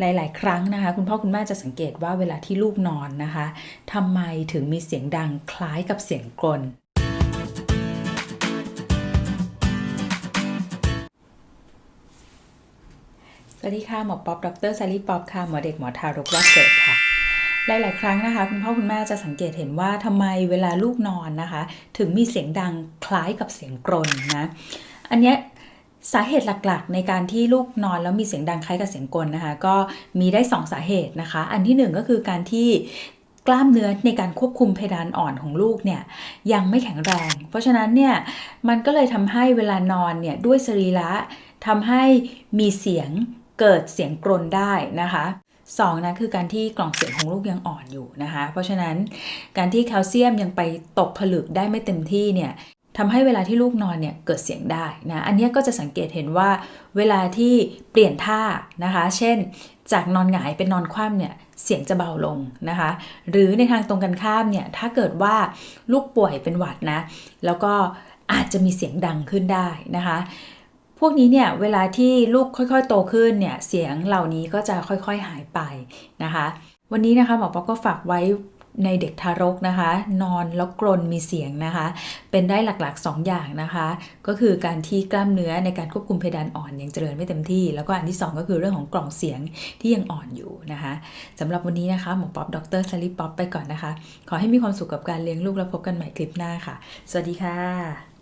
หลาย ๆ ครั้งนะคะ คุณพ่อคุณแม่จะสังเกตว่าเวลาที่ลูกนอนนะคะทำไมถึงมีเสียงดังคล้ายกับเสียงกรนสวัสดีค่ะหมอป๊อปดรซารีป๊อปค่ะหมอเด็กหมอทารกแรกเกิดค่ะหลาย ๆ ครั้งนะคะ คุณพ่อคุณแม่จะสังเกตเห็นว่าทำไมเวลาลูกนอนนะคะ ถึงมีเสียงดังคล้ายกับเสียงกรนนะ อันเนี้ย สาเหตุหลักๆ ในการที่ลูกนอนแล้วมีเสียงดังคล้ายกับเสียงกลนะคะ ก็มีได้ 2 สาเหตุนะคะ อันที่ 1 ก็คือการที่กล้ามเนื้อในการควบคุมเพดานอ่อนของลูกเนี่ยยังไม่แข็งแรง เพราะฉะนั้นเนี่ยมันก็เลยทำให้เวลานอนเนี่ยด้วยสรีระทำให้มีเสียงเกิดเสียงกรนได้นะคะสองนะคือการที่กล่องเสียงของลูกยังอ่อนอยู่นะคะ เพราะฉะนั้นการที่แคลเซียมยังไปตกผลึกได้ไม่เต็มที่เนี่ย ทำให้เวลาที่ลูกนอนเนี่ยเกิดเสียงได้นะอันนี้ก็จะสังเกตเห็นว่าเวลาที่เปลี่ยนท่านะคะ เช่น จากนอนหงายเป็นนอนคว่ำเนี่ยเสียงจะเบาลงนะคะ หรือในทางตรงกันข้ามเนี่ยถ้าเกิดว่าลูกป่วยเป็นหวัดนะ แล้วก็อาจจะมีเสียงดังขึ้นได้นะคะ พวกนี้เนี่ยเวลาที่ลูกค่อยๆ โตขึ้นเนี่ยเสียงเหล่านี้ก็จะค่อยๆหายไปนะคะ วันนี้นะคะหมอป๊อกก็ฝากไว้ ในเด็กทารกนะคะ นอนแล้วกรนมีเสียงนะคะ เป็นได้หลักๆ 2 อย่างนะคะ ก็คือการที่กล้ามเนื้อในการควบคุมเพดานอ่อนยังเจริญไม่เต็มที่ แล้วก็อันที่ 2 ก็คือเรื่องของกล่องเสียงที่ยังอ่อนอยู่นะคะสำหรับวันนี้นะคะหมอป๊อปดรสลิป๊อปไปก่อนนะคะ ขอให้มีความสุขกับการเลี้ยงลูกแล้วพบกันใหม่คลิปหน้าค่ะ สวัสดีค่ะ